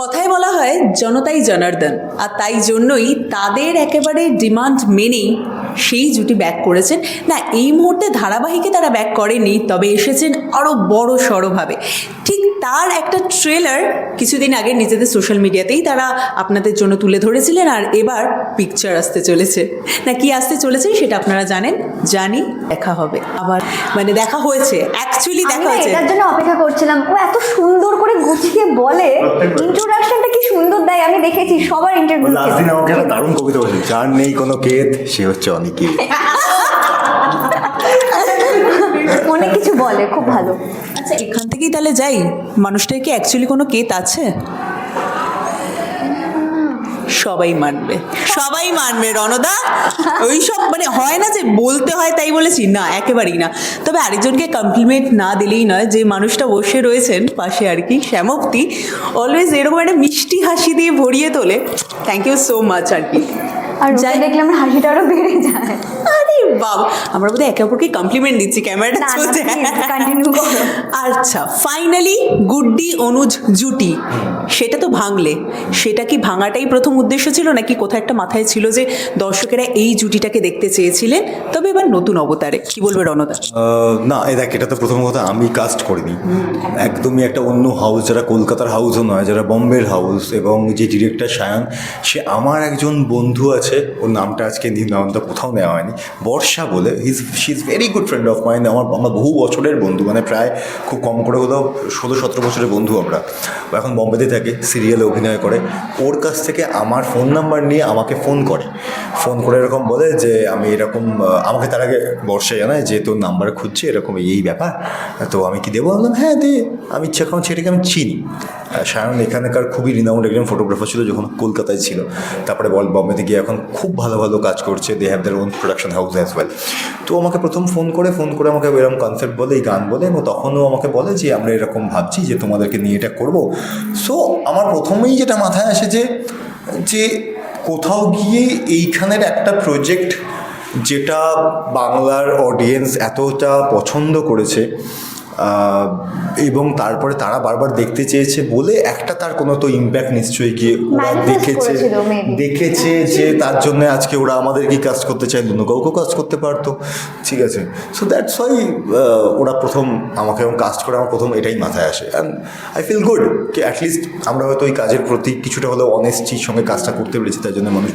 কথায় বলা হয় জনতাই জনার্দন। আর তাই জন্যই তাদের একেবারে ডিমান্ড মেনেই সেই জুটি ব্যাক করেছেন। না এই মুহূর্তে ধারাবাহিকে তারা ব্যাক করেনি তবে এসেছেন আরও বড় সড়োভাবে। ঠিক তার একটা ট্রেলার কিছুদিন আগে নিজেদের সোশ্যাল মিডিয়াতেই তারা আপনাদের জন্য তুলে ধরেছিলেন আর এবার পিকচার আসতে চলেছে। না কি আসতে চলেছে সেটা আপনারা জানেন? জানি দেখা হবে। আবার মানে দেখা হয়েছে অ্যাকচুয়ালি দেখা হয়েছে। এটার জন্য অপেক্ষা করছিলাম। ও এত সুন্দর করে গুছিয়ে বলে ইন্ট্রোডাকশনটা কি সুন্দর দেয়? আমি দেখেছি সবার ইন্টারভিউ লাস্ট দিন আমাকে একটা দারুণ কবিতা বলেছে যার নেই কোনো কেত সে হচ্ছে অনেকে অনেক কিছু বলে খুব ভালো। আচ্ছা এখান থেকেই তাহলে যাই। মানুষটার কি অ্যাকচুয়ালি কোনো কেত আছে? সবাই মানবে। সবাই মানবে, রণদা। ওই সব মানে হয় না যে বলতে হয় তাই বলেছি? না, একেবারেই না। তবে আরেকজনকে কমপ্লিমেন্ট না দিলেই নয়, যে মানুষটা বসে রয়েছেন, পাশে আর কি, শ্যামক্তি অলওয়েজ এরকম একটা মিষ্টি হাসি দিয়ে ভরিয়ে তোলে। থ্যাংক ইউ সো মাচ আর কি। আর যাই- দেখলে আমার হাসিটা আরও বেড়ে যায়। আরে বাবা আমরা বোধহয় একে অপরকে কমপ্লিমেন্ট দিচ্ছি ক্যামেরাটা চলছে continue করো। আচ্ছা ফাইনালি গুড্ডি অনুজ জুটি। সেটা তো ভাঙলে। সেটা কি ভাঙাটাই প্রথম উদ্দেশ্য ছিল নাকি কোথাও একটা মাথায় ছিল যে দর্শকেরা এই জুটিটাকে দেখতে চেয়েছিলেন? তবে এবার নতুন অবতারে। কি বলবে রণদা? না এই দেখ এটা তো প্রথম কথা আমি কাস্ট করিনি। একদমই একটা অন্য হাউস যারা কলকাতার হাউসও নয় যারা বম্বের হাউস এবং যে ডিরেক্টর সায়ন সে আমার একজন বন্ধু আছে ওর নামটা আজকে নি- নামটা কোথাও নেওয়া হয়নি। বর্ষা বলে। His she is very good friend of mind আমার, আমরা বহু বছরের বন্ধু। মানে প্রায় খুব কম করে হলেও ষোলো, সতেরো বছরের বন্ধু আমরা। এখন বম্বেতে থাকে, সিরিয়ালে অভিনয় করে। ওর কাছ থেকে আমার ফোন নাম্বার নিয়ে আমাকে ফোন করে। ফোন করে এরকম বলে যে, আমি এরকম আমাকে তার আগে বর্ষা জানায় যে, তোর নাম্বার খুঁজছে, এরকম এই ব্যাপার। তো আমি কি দেবো? বললাম হ্যাঁ দে। আমি ইচ্ছা কারণ সেটাকে আমি চিনি। সায়ন এখানকার খুবই রিনাউন্ড একজন ফটোগ্রাফার ছিল যখন কলকাতায় ছিল। তারপরে বল, বম্বেতে গিয়ে এখন খুব ভালো ভালো কাজ করছে। They have their own production house as well তো আমাকে প্রথম ফোন করে ফোন করে আমাকে এরকম কনসেপ্ট বলে, এই গান বলে, এবং তখনও আমাকে বলে যে, আমরা এরকম ভাবছি যে, তোমাদেরকে নিয়ে এটা করব। সো আমার প্রথমেই যেটা মাথায় আসে যে যে কোথাও গিয়ে এইখানের একটা প্রজেক্ট যেটা বাংলার অডিয়েন্স এতটা পছন্দ করেছে এবং তারপরে তারা বারবার দেখতে চেয়েছে বলে একটা তার কোনো তো ইম্প্যাক্ট নিশ্চয়ই গিয়ে ওরা দেখেছে দেখেছে যে তার জন্য আজকে ওরা আমাদেরকে কাজ করতে চায় অন্য কাউকেও কাজ করতে পারতো। ঠিক আছে। সো দ্যাটস ওয়াই ওরা প্রথম আমাকে এবং কাজ করে আমার প্রথম এটাই মাথায় আসে। অ্যান্ড আই ফিল গুড কি অ্যাটলিস্ট আমরা হয়তো ওই কাজের প্রতি কিছুটা হলেও অনেস্টির সঙ্গে কাজটা করতে পেরেছি তার জন্য মানুষ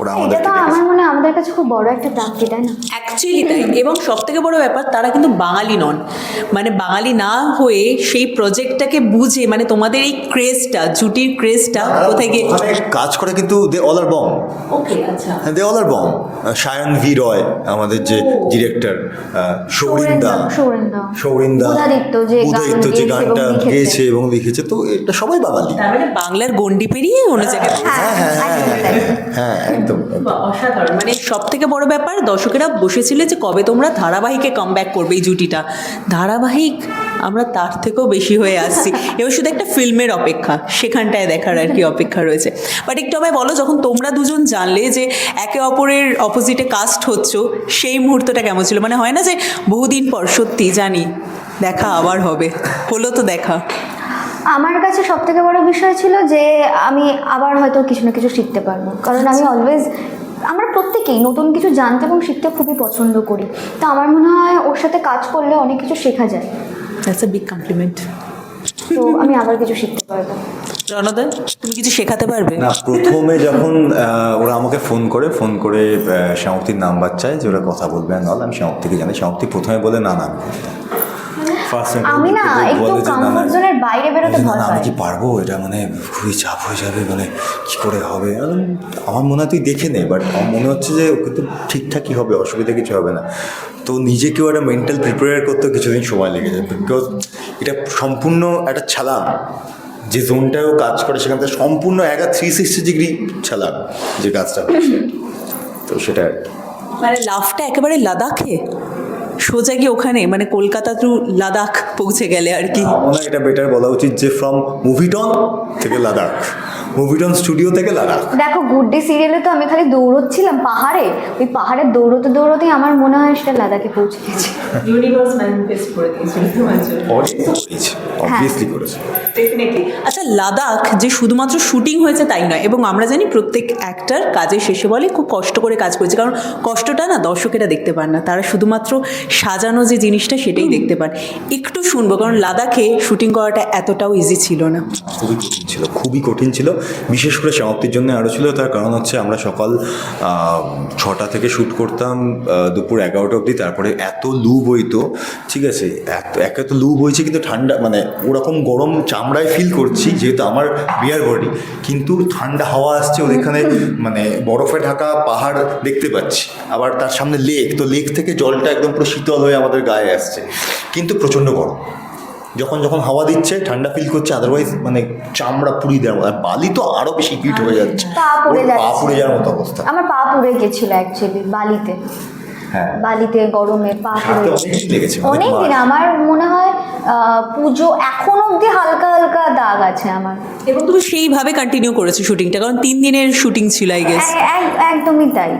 ওরা এটা তো আমার মনে হয় আমাদের কাছে খুব বড় একটা প্রাপ্তি তাই না? অ্যাকচুয়ালি তাই এবং সব থেকে বড় ব্যাপার তারা কিন্তু বাঙালি নন। মানে বাঙালি না হয়ে সেই প্রজেক্টটাকে বুঝে মানে তোমাদের এই ক্রেজটা জুটির ক্রেজটা কোথায় গিয়ে ওখানে কাজ করে কিন্তু দে অল আর বম ওকে আচ্ছা দে অল আর বম সায়ন ভি রয় আমাদের যে ডিরেক্টর সৌরিন্দা। সৌরিন্দা। সৌরিন্দা। উদয়াদিত্য যে গান যে গানটা। গেয়েছে এবং লিখেছে তো এটা সবাই বাঙালি। মানে বাংলার গন্ডি পেরিয়ে অন্য জায়গায় হ্যাঁ হ্যাঁ হ্যাঁ। হ্যাঁ একদম অসাধারণ মানে সব থেকে বড় ব্যাপার দর্শকেরা বসেছিল যে কবে তোমরা ধারাবাহিকে কাম ব্যাক করবে এই জুটিটা। ধারাবাহিক আমরা তার থেকেও বেশি হয়ে আসছি। এবার শুধু একটা ফিল্মের অপেক্ষা সেখানটায় দেখার আর কি অপেক্ষা রয়েছে। বাট একটু আমায় বলো যখন তোমরা দুজন জানলে যে একে অপরের অপোজিটে কাস্ট হচ্ছ সেই মুহূর্তটা কেমন ছিল? মানে হয় না যে বহুদিন পর সত্যি জানি দেখা আবার হবে হলো তো দেখা। আমার কাছে সব থেকে বড় বিষয় ছিল যে আমি আবার হয়তো কিছু না কিছু শিখতে পারব। কারণ আমি অলওয়েজ আমরা প্রত্যেকেই নতুন কিছু জানতে এবং শিখতে খুবই পছন্দ করি। তো আমার মনে হয় ওর সাথে কাজ করলে অনেক কিছু শেখা যায়। দ্যাটস আ বিগ কমপ্লিমেন্ট তো আমি আবার কিছু শিখতে পারব। তুমি কিছু শেখাতে পারবে? না প্রথমে যখন আহ, ওরা আমাকে ফোন করে ফোন করে শ্যামক্তির নাম্বার চায় যে ওরা কথা বলবে নাহলে আমি শ্যামক্তিকে জানি শ্যামক্তি প্রথমে বলে না না। আমি না। একটু কমফোর্ট জোনের বাইরে বেরোতে ভয় না, আমি কি পারব এটা মানে খুবই চাপ হয়ে যাবে মানে কি করে হবে? আমার মনে হয় তুই দেখে নে বাট আমার মনে হচ্ছে যে ওকে তো ঠিকঠাকই হবে অসুবিধা কিছু হবে না। তো নিজেকেও একটা মেন্টাল প্রিপেয়ার করতে কিছুদিন সময় লেগে যাবে বিকজ এটা সম্পূর্ণ একটা ছালা। যে জোনটাও কাজ করে সেখান থেকে সম্পূর্ণ একা থ্রি সিক্সটি ডিগ্রি ছালা যে কাজটা হচ্ছে। তো সেটা আর মানে লাভটা একেবারে লাদাখে? সোজা গিয়ে ওখানে মানে কলকাতা টু লাদাখ পৌঁছে গেলে আর কি। এটা বেটার বলা উচিত যে ফ্রম মুভিটন থেকে লাদাখ। মুভিটন স্টুডিও থেকে লাদাখ দেখো গুড ডে সিরিয়ালে তো আমি খালি দৌড়চ্ছিলাম পাহাড়ে। ওই পাহাড়ে দৌড়তে দৌড়তেই আমার মনে হয় সেটা লাদাখে পৌঁছে গেছে। ইউনিভার্স ম্যানিফেস্ট করে দিয়েছিল তোমার জন্য অবভিয়াসলি করেছে ডেফিনেটলি আচ্ছা লাদাখ যে শুধুমাত্র শুটিং হয়েছে তাই নয় এবং আমরা জানি প্রত্যেক অ্যাক্টার কাজের শেষে বলে খুব কষ্ট করে কাজ করেছে কারণ কষ্টটা না দর্শকেরা দেখতে পান না তারা শুধুমাত্র সাজানো যে জিনিসটা সেটাই দেখতে পান। একটু শুনব কারণ লাদাখে শুটিং করাটা এতটাও ইজি ছিল না। খুবই কঠিন ছিল খুবই কঠিন ছিল। বিশেষ করে সমাপ্তির জন্য আরও ছিল, তার কারণ হচ্ছে আমরা সকাল ছটা থেকে শ্যুট করতাম দুপুর এগারোটা অবধি, তারপরে এত লু বইতো ঠিক আছে? এত, একে তো লু বইছে কিন্তু ঠান্ডা মানে ওরকম গরম চামড়ায় ফিল করছি, যেহেতু আমার বিয়ার বডি কিন্তু ঠান্ডা হাওয়া আসছে ওখানে মানে বরফে ঢাকা পাহাড় দেখতে পাচ্ছি। আবার তার সামনে লেক তো লেক থেকে জলটা একদম পুরো শীতল হয়ে আমাদের গায়ে আসছে। কিন্তু প্রচণ্ড গরম। যখন যখন হাওয়া দিচ্ছে ঠান্ডা ফিল করছে আদারওয়াইজ মানে চামড়া পুড়ি দেওয়ার মতো আর বালি তো আরও বেশি হিট হয়ে যাচ্ছে। পা পুড়ে পা পুড়ে যাওয়ার মতো অবস্থা। আমার পা পুড়ে গেছিল অ্যাকচুয়ালি বালিতে। হ্যাঁ। বালিতে গরমে পা পুড়ে অনেক দিন অনেক দিন আমার মনে হয় পুজো এখন অবধি হালকা হালকা দাগ আছে আমার। এবং তুমি সেইভাবে কন্টিনিউ করেছ শুটিংটা কারণ তিন দিনের শুটিং ছিল আই গেস এক- এক- একদমই তাই।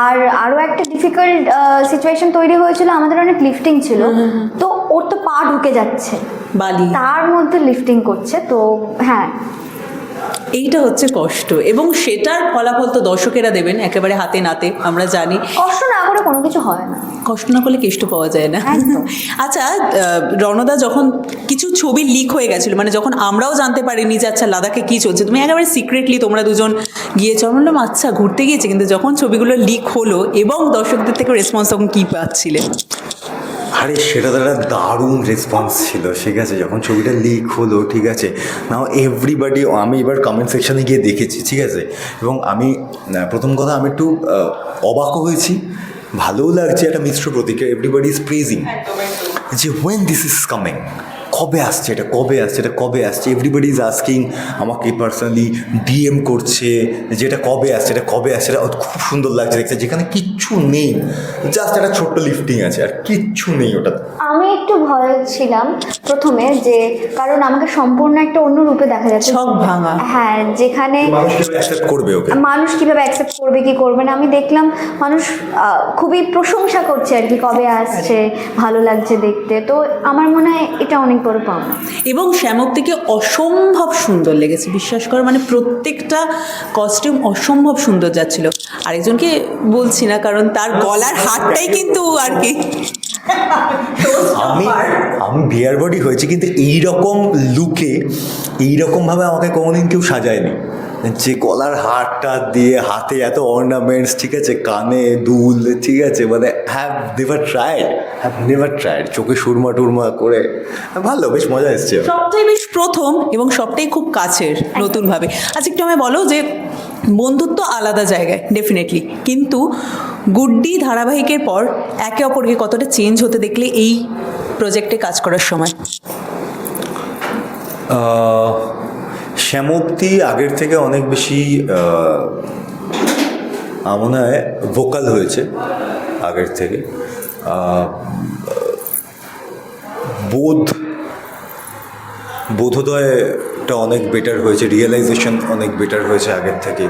আর আরও একটা ডিফিকাল্ট সিচুয়েশন তৈরি হয়েছিল আমাদের অনেক লিফটিং ছিল। তো ওর তো পা ঢুকে যাচ্ছে। বালি। তার মধ্যে লিফটিং করছে। তো হ্যাঁ এইটা হচ্ছে কষ্ট এবং সেটার ফলাফল তো দর্শকেরা দেবেন একেবারে হাতে নাতে আমরা জানি। কষ্ট না করে কোনো কিছু হয় না। কষ্ট না করলে কেষ্ট পাওয়া যায় না। আচ্ছা রণদা যখন কিছু ছবি লিক হয়ে গেছিল মানে যখন আমরাও জানতে পারিনি যে আচ্ছা লাদাখে কী চলছে তুমি একেবারে সিক্রেটলি তোমরা দুজন গিয়েছো। আমরা বললাম আচ্ছা ঘুরতে গিয়েছে। কিন্তু যখন ছবিগুলো লিক হলো এবং দর্শকদের থেকে রেসপন্স তখন কী পাচ্ছিলে? আরে, সেটা তো দারুণ রেসপন্স ছিল, ঠিক আছে? যখন ছবিটা লিক হলো, ঠিক আছে? নাও এভরিবাডি আমি এবার কমেন্ট সেকশানে গিয়ে দেখেছি, ঠিক আছে? এবং আমি প্রথম কথা আমি একটু অবাক হয়েছি। ভালোও লাগছে একটা মিশ্র প্রতিক্রিয়া এভরিবাডি ইজ প্রেজিং যে ওয়েন দিস ইজ কামিং কবে আসছে এটা? কবে আসছে? এটা কবে আসছে? এভরিবডি ইজ আস্কিং আমাকে পার্সোনালি ডিএম করছে যে এটা কবে আসছে? এটা কবে আসছে? এটা খুব সুন্দর লাগছে দেখতে। যেখানে কিচ্ছু নেই। জাস্ট একটা ছোট্ট লিফটিং আছে আর কিচ্ছু নেই ওটা। আমি একটু ভয় ছিলাম প্রথমে যে কারণ আমাকে সম্পূর্ণ একটা অন্য রূপে দেখা যাচ্ছে। ছক ভাঙা। হ্যাঁ যেখানে মানুষ করবে ওকে? মানুষ কীভাবে অ্যাকসেপ্ট করবে কি করবে না? আমি দেখলাম মানুষ খুবই প্রশংসা করছে আর কি কবে আসছে ভালো লাগছে দেখতে। তো আমার মনে হয় এটা অনেক বড় পাওনা এবং শ্যামক থেকে অসম্ভব সুন্দর লেগেছে। বিশ্বাস করো মানে প্রত্যেকটা কস্টিউম অসম্ভব সুন্দর যাচ্ছিল। আরেকজনকে বলছি না কারণ তার গলার হাতটাই কিন্তু আর কি। আমি আমি বিয়ার বডি হয়েছি কিন্তু এইরকম লুকে এইরকমভাবে আমাকে কোনোদিন কেউ সাজায়নি। যে গলার হারটা দিয়ে হাতে এত অর্নামেন্টস ঠিক আছে কানে দুল ঠিক আছে মানে have never tried have never tried চোখে সুরমা টুরমা করে ভালো বেশ মজা এসছে সবটাই বেশ প্রথম এবং সবটাই খুব কাছের নতুনভাবে। আচ্ছা একটু আমায় বলো যে বন্ধুত্ব আলাদা জায়গায় ডেফিনেটলি কিন্তু গুড্ডি ধারাবাহিকের পর একে অপরকে কতটা চেঞ্জ হতে দেখলে এই প্রজেক্টে কাজ করার সময়? আহ, শ্যামক্তি আগের থেকে অনেক বেশি মনে হয় ভোকাল হয়েছে আগের থেকে। বোধ, বোধোদয়টা অনেক বেটার হয়েছে রিয়েলাইজেশন অনেক বেটার হয়েছে আগের থেকে।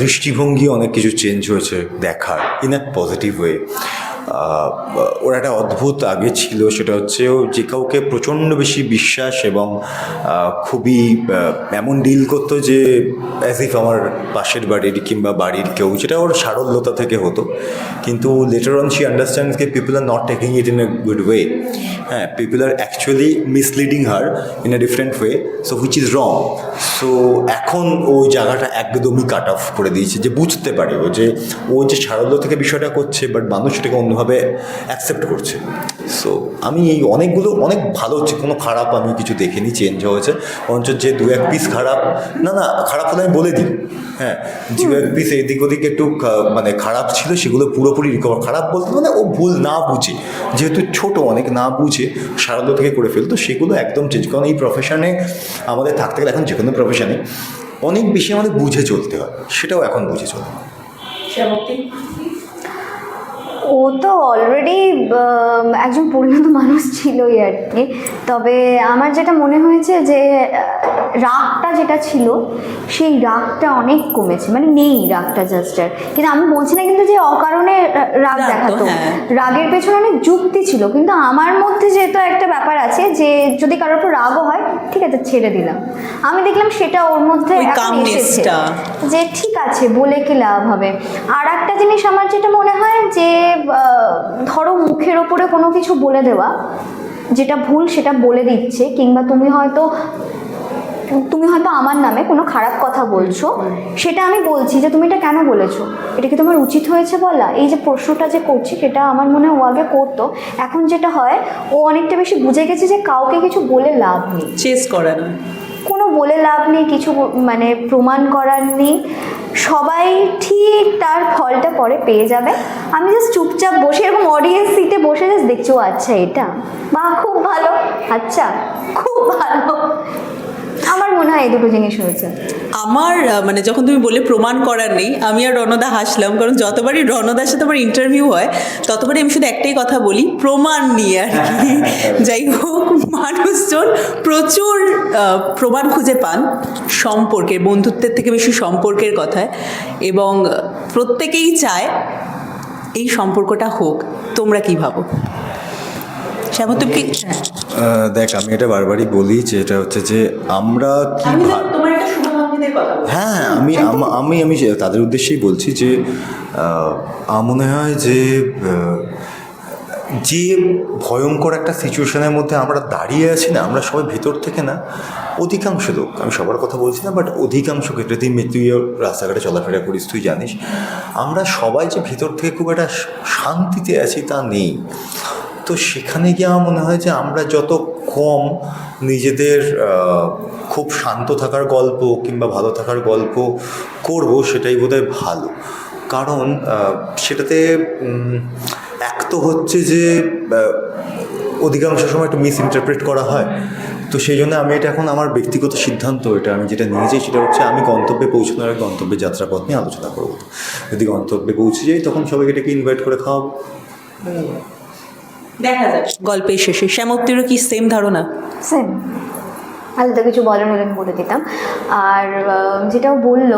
দৃষ্টিভঙ্গি অনেক কিছু চেঞ্জ হয়েছে দেখার ইন আ পজিটিভ ওয়ে ওর একটা অদ্ভুত আগে ছিল, সেটা হচ্ছে ও যে কাউকে প্রচণ্ড বেশি বিশ্বাস এবং খুবই এমন ডিল করতো যে অ্যাজ ইফ আমার পাশের বাড়ির কিংবা বাড়ির কেউ, যেটা ওর সারল্যতা থেকে হতো। কিন্তু later on she understands K people are not taking it in a good way হ্যাঁ people are actually misleading her in a different way so which is wrong so এখন ওই জায়গাটা একদমই কাট অফ করে দিয়েছে যে বুঝতে পারে ও যে ও যে সারল্য থেকে বিষয়টা করছে বাট মানুষ সেটাকে অন্যভাবে অ্যাকসেপ্ট করছে। সো আমি এই অনেকগুলো, অনেক ভালো হচ্ছে, কোনো খারাপ আমি কিছু দেখিনি চেঞ্জ হয়েছে, বরঞ্চ যে দু এক পিস খারাপ, না না, খারাপ হলে আমি বলে দিই। হ্যাঁ এদিক ওদিক একটু মানে খারাপ ছিল, সেগুলো পুরোপুরি রিকভার খারাপ বলতে মানে ও ভুল না বুঝে। যেহেতু ছোট, অনেক না বুঝে সারাদ থেকে করে ফেলতো, সেগুলো একদম চেঞ্জ কারণ এই প্রফেশনে আমাদের থাকতে গেলে এখন যে কোনো প্রফেশনে অনেক বেশি আমাদের বুঝে চলতে হয়, সেটাও এখন বুঝে চলতে ও ও তো অলরেডি একজন পরিণত মানুষ ছিলই আর কি। তবে আমার যেটা মনে হয়েছে যে রাগটা যেটা ছিল সেই রাগটা অনেক কমেছে। মানে নেই রাগটা জাস্ট আর। কিন্তু আমি বলছি না কিন্তু যে অকারণে রাগ দেখাতো। হ্যাঁ। রাগের পেছনে অনেক যুক্তি ছিল। কিন্তু আমার মধ্যে যেহেতু একটা ব্যাপার আছে যে যদি কারোর উপর রাগও হয় ঠিক আছে ছেড়ে দিলাম। আমি দেখলাম সেটা ওর মধ্যে এসেছে। যে ঠিক আছে বলে কি লাভ হবে? আর একটা জিনিস আমার যেটা মনে হয় যে ধরো মুখের ওপরে কোনো কিছু বলে দেওয়া যেটা ভুল সেটা বলে দিচ্ছে কিংবা তুমি হয়তো তুমি হয়তো আমার নামে কোনো খারাপ কথা বলছো সেটা আমি বলছি যে তুমি এটা কেন বলেছ? এটা কি তোমার উচিত হয়েছে বলা? এই যে প্রশ্নটা যে করছি সেটা আমার মনে হয় ও আগে করতো। এখন যেটা হয় ও অনেকটা বেশি বুঝে গেছে যে কাউকে কিছু বলে লাভ নেই। চেস করা না। কোনো বলে লাভ নেই কিছু মানে প্রমাণ করার নেই। সবাই ঠিক তার ফলটা পরে পেয়ে যাবে। আমি জাস্ট চুপচাপ বসে এরকম অডিয়েন্স সিটে বসে জাস্ট দেখছি ও আচ্ছা এটা। বা খুব ভালো। আচ্ছা খুব ভালো। আমার মনে হয় এই দুটো জিনিস হয়েছে। আমার মানে যখন তুমি বলে প্রমাণ করার নেই আমি আর রণদা হাসলাম কারণ যতবারই রণদার সাথে আমার ইন্টারভিউ হয় ততবারই আমি শুধু একটাই কথা বলি প্রমাণ নিয়ে আর কি। যাই হোক মানুষজন প্রচুর প্রমাণ খুঁজে পান সম্পর্কের বন্ধুত্বের থেকে বেশি সম্পর্কের কথায় এবং প্রত্যেকেই চায় এই সম্পর্কটা হোক। তোমরা কি ভাবো? শ্যামা তুমি কি হ্যাঁ। দেখ আমি এটা বারবারই বলি যে এটা হচ্ছে যে আমরা কি। হ্যাঁ আমি আমি আমি তাদের উদ্দেশ্যেই বলছি যে আমার মনে হয় যে যে ভয়ঙ্কর একটা সিচুয়েশনের মধ্যে আমরা দাঁড়িয়ে আছি না আমরা সবাই ভেতর থেকে না অধিকাংশ লোক আমি সবার কথা বলছি না বাট অধিকাংশ ক্ষেত্রে তুই তুইও রাস্তাঘাটে চলাফেরা করিস তুই জানিস আমরা সবাই যে ভেতর থেকে খুব একটা শান্তিতে আছি তা নেই তো সেখানে গিয়ে আমার মনে হয় যে আমরা যত কম নিজেদের খুব শান্ত থাকার গল্প কিংবা ভালো থাকার গল্প করব সেটাই বোধহয় ভালো। কারণ সেটাতে এক তো হচ্ছে যে অধিকাংশ সময় একটু মিস ইন্টারপ্রেট করা হয়। তো সেই জন্য আমি এটা এখন আমার ব্যক্তিগত সিদ্ধান্ত, এটা আমি যেটা নিয়েছি সেটা হচ্ছে আমি গন্তব্যে পৌঁছানোর আগে গন্তব্যের যাত্রাপথ নিয়ে আলোচনা করব। যদি গন্তব্যে পৌঁছে যাই তখন সবাইকে এটাকে ইনভাইট করে খাওয়াবো। দেখা যাক। গল্পের শেষে শ্যামপ্তিরও কি সেম ধারণা? সেম আলাদা কিছু বলার হলে আমি বলে দিতাম। আর যেটাও বলল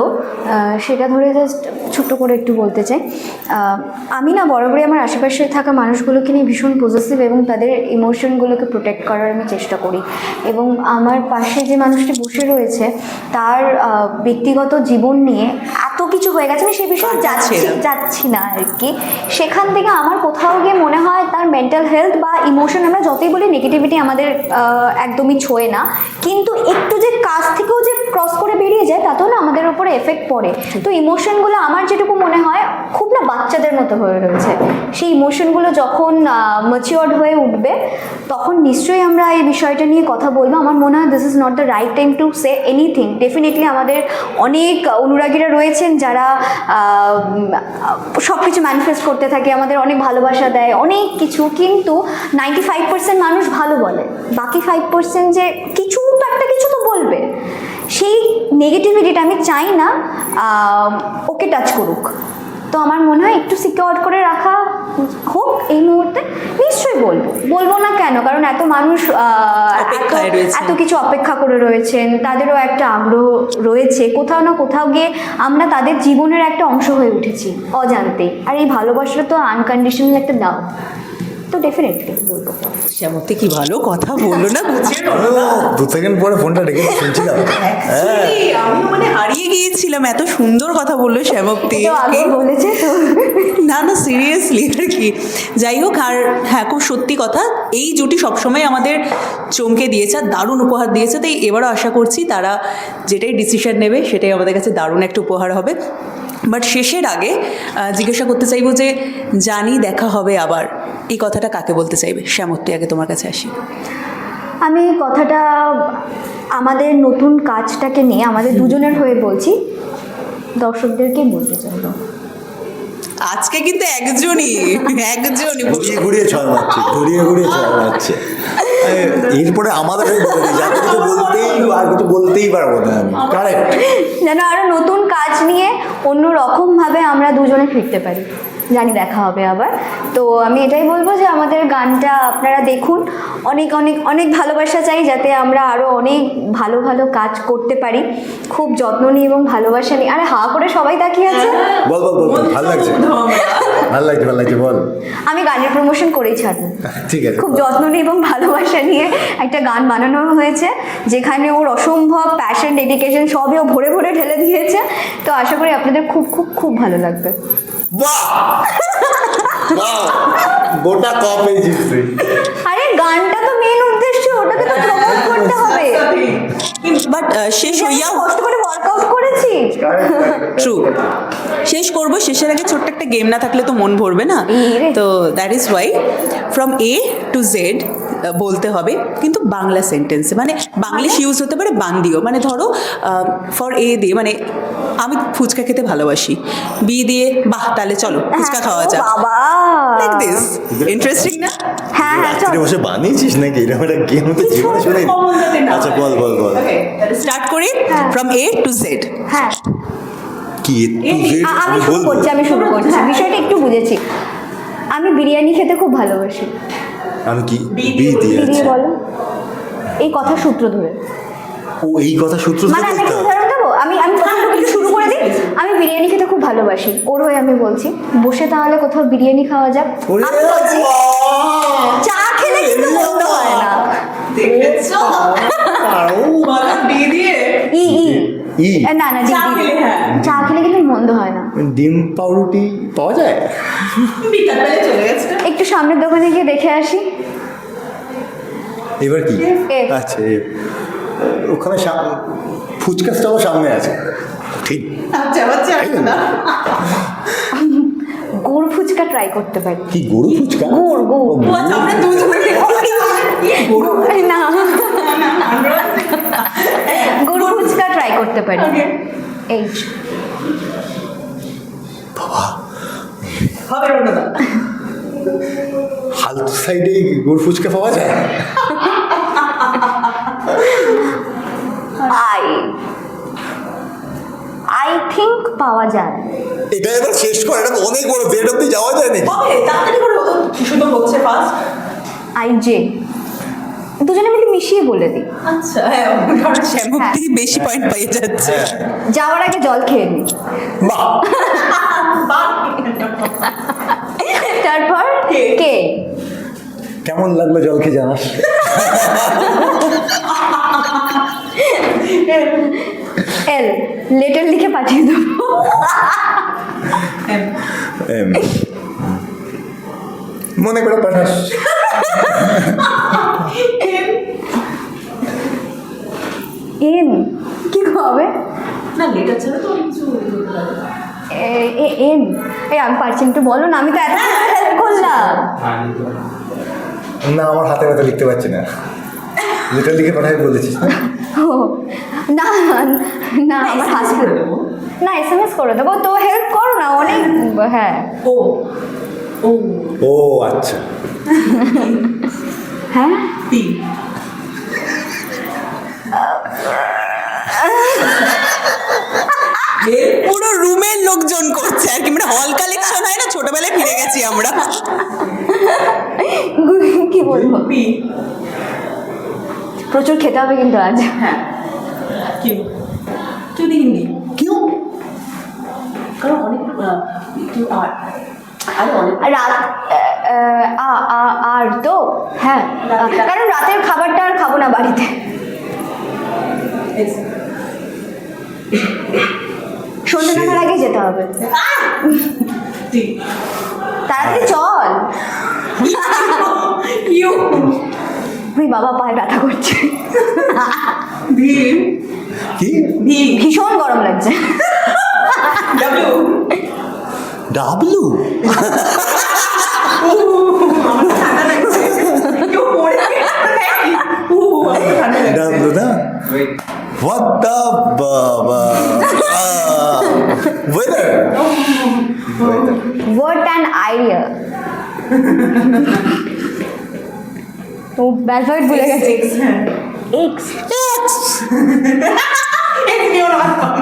সেটা ধরে জাস্ট ছোট্ট করে একটু বলতে চাই। আমি না বরাবরই আমার আশেপাশে থাকা মানুষগুলোকে নিয়ে ভীষণ পজিটিভ এবং তাদের ইমোশনগুলোকে প্রোটেক্ট করার আমি চেষ্টা করি। এবং আমার পাশে যে মানুষটি বসে রয়েছে তার ব্যক্তিগত জীবন নিয়ে এত কিছু হয়ে গেছে আমি সে বিষয়ে যাচ্ছি না। যাচ্ছি না আর কি। সেখান থেকে আমার কোথাও গিয়ে মনে হয় তার মেন্টাল হেলথ বা ইমোশন আমরা যতই বলি নেগেটিভিটি আমাদের একদমই ছোঁয় না। কিন্তু একটু যে কাজ থেকেও যে ক্রস করে বেরিয়ে যায় তাতেও না আমাদের উপরে এফেক্ট পড়ে। তো ইমোশনগুলো আমার যেটুকু মনে হয় খুব না বাচ্চাদের মতো হয়ে রয়েছে। সেই ইমোশনগুলো যখন ম্যাচিওর্ড হয়ে উঠবে তখন নিশ্চয়ই আমরা এই বিষয়টা নিয়ে কথা বলব। আমার মনে হয় this is not the right time to say anything definitely আমাদের অনেক অনুরাগীরা রয়েছেন যারা সব কিছু ম্যানিফেস্ট করতে থাকে, আমাদের অনেক ভালোবাসা দেয়, অনেক কিছু। কিন্তু নাইনটি ফাইভ পার্সেন্ট মানুষ ভালো বলে। বাকি ফাইভ পার্সেন্ট যে কিছু তো একটা কিছু তো বলবে। সেই নেগেটিভিটিটা আমি চাই না ওকে টাচ করুক। তো আমার মনে হয় একটু সিকিওর করে রাখা হোক এই মুহূর্তে। নিশ্চয়ই বলব। বলব না কেন? কারণ এত মানুষ এত কিছু অপেক্ষা করে রয়েছেন। তাদেরও একটা আগ্রহ রয়েছে। কোথাও না কোথাও গিয়ে আমরা তাদের জীবনের একটা অংশ হয়ে উঠেছি অজান্তে। আর এই ভালোবাসাটা তো আনকন্ডিশনাল একটা দাও ডেফিনেটলি বলব। শ্যামপ্তি কি ভালো কথা বলল না? বুঝিয়ে দু সেকেন্ড পরে ফোনটা রেখে শুনছিলাম। হ্যাঁ। আমি মানে হারিয়ে গিয়েছিলাম এত সুন্দর কথা বলল শ্যামপ্তি তো আগে বলেছে তো। না না সিরিয়াসলি আর কি। যাই হোক আর হ্যাঁ খুব সত্যি কথা এই জুটি সবসময় আমাদের চমকে দিয়েছে আর দারুণ উপহার দিয়েছে তাই এবারও আশা করছি তারা যেটাই ডিসিশন নেবে সেটাই আমাদের কাছে দারুণ একটা উপহার হবে। বাট শেষের আগে জিজ্ঞাসা করতে চাইব যে জানি দেখা হবে আবার। এই কথাটা কাকে বলতে চাইবে? শ্যামত্তি আগে তোমার কাছে আসি। আমি কথাটা আমাদের নতুন কাজটাকে নিয়ে আমাদের দুজনের হয়ে বলছি। দর্শকদেরকে বলতে চাইব। আজকে কিন্তু একজনই একজনই ঘুরিয়ে ঘুরিয়ে ছয় ঘুরিয়ে ঘুরিয়ে এ, এরপরে আমাদের কিছু বলতেই আর কিছু বলতেই পারব না আমি। কারেক্ট যেন আরও নতুন কাজ নিয়ে অন্য রকমভাবে আমরা দুজনে ফিরতে পারি। জানি দেখা হবে আবার। তো আমি এটাই বলব যে আমাদের গানটা আপনারা দেখুন। অনেক অনেক অনেক ভালোবাসা চাই যাতে আমরা আরও অনেক ভালো ভালো কাজ করতে পারি। খুব যত্ন নিই এবং ভালোবাসা নিই। আরে হা করে সবাই তাকিয়ে আছে। বল বল বল ভালো লাগছে। ভালো লাগছে ভালো লাগছে বল। আমি গানের প্রমোশন করেই ছাড়বো। ঠিক আছে খুব যত্ন নিয়ে এবং ভালোবাসা নিয়ে একটা গান বানানো হয়েছে যেখানে ওর অসম্ভব প্যাশন ডেডিকেশন সবই ও ভরে ভরে ঢেলে দিয়েছে। তো আশা করি আপনাদের খুব খুব খুব ভালো লাগবে। বাহ! বাহ! গোটা কপ পেয়েছিস তুই আরে গানটা তো মেন উদ্দেশ্য ওটাকে তো প্রমোট করতে হবে। বাট শেষ হইয়াও কষ্ট করে ওয়ার্কআউট করেছি। ট্রু শেষ করব শেষের আগে ছোট্ট একটা গেম না থাকলে তো মন ভরবে না? তো that is why from A to Z বলতে হবে কিন্তু বাংলা সেন্টেন্সে মানে বাংলিশ ইউজ হতে পারে বাংলিও। মানে ধরো ফর এ দিয়ে মানে আমি ফুচকা খেতে ভালোবাসি। বি দিয়ে বাহ তাহলে চলো ফুচকা খাওয়া হ্যাঁ, যাক। বাবা। লাইক দিস ইন্টারেস্টিং না? হ্যাঁ হ্যাঁ চল। বসে বানিয়েছিস নাকি? এরকম একটা গেম তো জীবনে শুনে আচ্ছা বল বল বল। স্টার্ট করি হ্যাঁ। ফ্রম এ টু জেড হ্যাঁ। কি আমি শুরু করছি আমি শুরু করছি। বিষয়টা একটু বুঝেছি। আমি বিরিয়ানি খেতে খুব ভালোবাসি। আমি কি বি বি দিয়ে কি বলো। এই কথা সূত্র ধরে। ও এই কথা সূত্র মানে ধরে আমি উদাহরণ দেবো? আমি আমি একটু শুরু করে দিই। আমি বিরিয়ানি খেতে খুব ভালোবাসি। ওর হয়ে আমি বলছি বসে তাহলে কোথাও বিরিয়ানি খাওয়া যাক। ওরে আমি বলছি! চা খেলে কিন্তু মন্দ হয় না। দেখেছ? ই ই। ই। না না চা ডিম। খেলে, হ্যাঁ। চা খেলে কিন্তু মন্দ হয় না। ডিম পাউরুটি পাওয়া যায়? বিকালবেলা চলে গেছে। একটু সামনের দোকানে গিয়ে দেখে আসি। এবার কি। আচ্ছা। ওখানে ফুচকা স্টল সামনে আছে। ঠিক। আচ্ছা আচ্ছা না। গুড় ফুচকা ট্রাই করতে পারি। কি গরু ফুচকা? গুড় গুড়। আচ্ছা না। গুড় ফুচকা ট্রাই করতে পারি। এই। বাবা হবে রণদা হালতু সাইডে গরু ফুচকা পাওয়া যায়? আই। আই থিঙ্ক পাওয়া যায়। এটা এবার শেষ কর এটা অনেক বড় বেড অব্দি যাওয়া যায় নাকি? হবে তাড়াতাড়ি করে শুধু হচ্ছে ফার্স্ট আই জে দুজনে মিলে মিশিয়ে বলে দিই। আচ্ছা হ্যাঁ শ্যামুক্তি বেশি পয়েন্ট পেয়ে যাচ্ছে। যাওয়ার আগে জল খেয়ে নিই তারপর কে? কে? কেমন লাগল জল খেয়ে জানাস এল লেটার লিখে পাঠিয়ে দেবো। মনে করে পাঠাস। এন কি হবে? না লেটার ছাড়া তো কিছু হতে এ- এ- এন এই আমি পারছি না, একটু বলো না আমি তো এত হেল্প করলাম। না আমার হাতে হাতে লিখতে পারছি না। লিটার লিখে পাঠাই বলেছিস না? ও, না না আমার হাসপাতাল না এস এম এস করে দেবো। তো হেল্প করো না অনেক হ্যাঁ। ও ও। ও আচ্ছা। হ্যাঁ? পি পুরো রুমের লোকজন করছে আর কি। মানে হল কালেকশন হয় না ছোটবেলায় ফিরে গেছি আমরা। কি বলব? পি প্রচুর খেতে হবে কিন্তু আজ। হ্যাঁ। কিউ? কিউ দি হিন্দি। কিউ? কারণ অনেক আর। অনেক। রাত আ আ আর তো? হ্যাঁ কারণ রাতের খাবারটা আর খাব না বাড়িতে। এস। সন্ধ্যেবেলার আগে যেতে হবে। তাড়াতাড়ি চল। কিউ ওই বাবা পায়ে ব্যথা করছে। ভীষণ গরম লাগছে। ডাবলু ঠান্ডা লাগছে কেউ পড়ে গেছে ও আমার ঠান্ডা লাগছে ডাবলু না What the baba? Ah, weather. Weather. What an idea ও ব্যালফয়েড ভুলে গেছে Six, হ্যাঁ। X It's you not.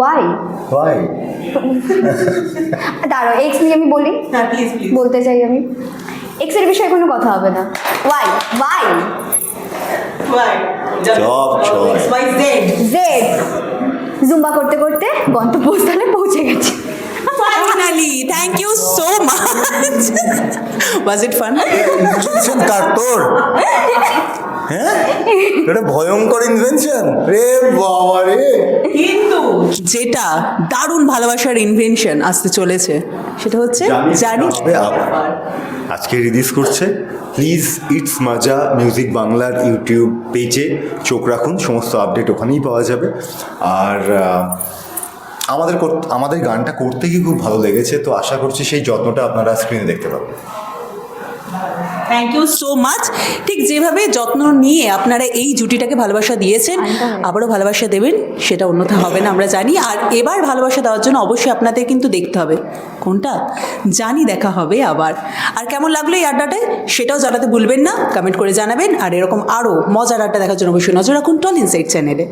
Why? Y ভাই দাঁড়ো এক্স নিয়ে আমি বলি? হ্যাঁ প্লিজ প্লিজ বলতে চাই আমি। এক্সের বিষয়ে কোনো কথা হবে না। ওয়াই ওয়াই জেড জুম্বা করতে করতে গন্তব্যস্থলে পৌঁছে গেছি। Finally thank you so much was it fun তোর হ্যাঁ? এটা ভয়ঙ্কর ইনভেনশন রে বাবা রে। কিন্তু যেটা দারুণ ভালোবাসার ইনভেনশন আসতে চলেছে সেটা হচ্ছে জানি আজকে রিলিজ করছে। প্লিজ ইটস মাজা মিউজিক বাংলার ইউটিউব পেজে চোখ রাখুন। সমস্ত আপডেট ওখানেই পাওয়া যাবে। আর আমাদের কর- আমাদের গানটা করতে গিয়ে খুব ভালো লেগেছে। তো আশা করছি সেই যত্নটা আপনারা স্ক্রিনে দেখতে পাবেন। থ্যাংক ইউ সো মাচ ঠিক যেভাবে যত্ন নিয়ে আপনারা এই জুটিটাকে ভালোবাসা দিয়েছেন আবারও ভালোবাসা দেবেন সেটা অন্যথা হবে না আমরা জানি। আর এবার ভালোবাসা দেওয়ার জন্য অবশ্যই আপনাদের কিন্তু দেখতে হবে কোনটা। জানি দেখা হবে আবার। আর কেমন লাগল এই আড্ডাটায় সেটাও জানাতে ভুলবেন না কমেন্ট করে জানাবেন। আর এরকম আরও মজার আড্ডা দেখার জন্য অবশ্যই নজর রাখুন টল ইনসাইড চ্যানেলে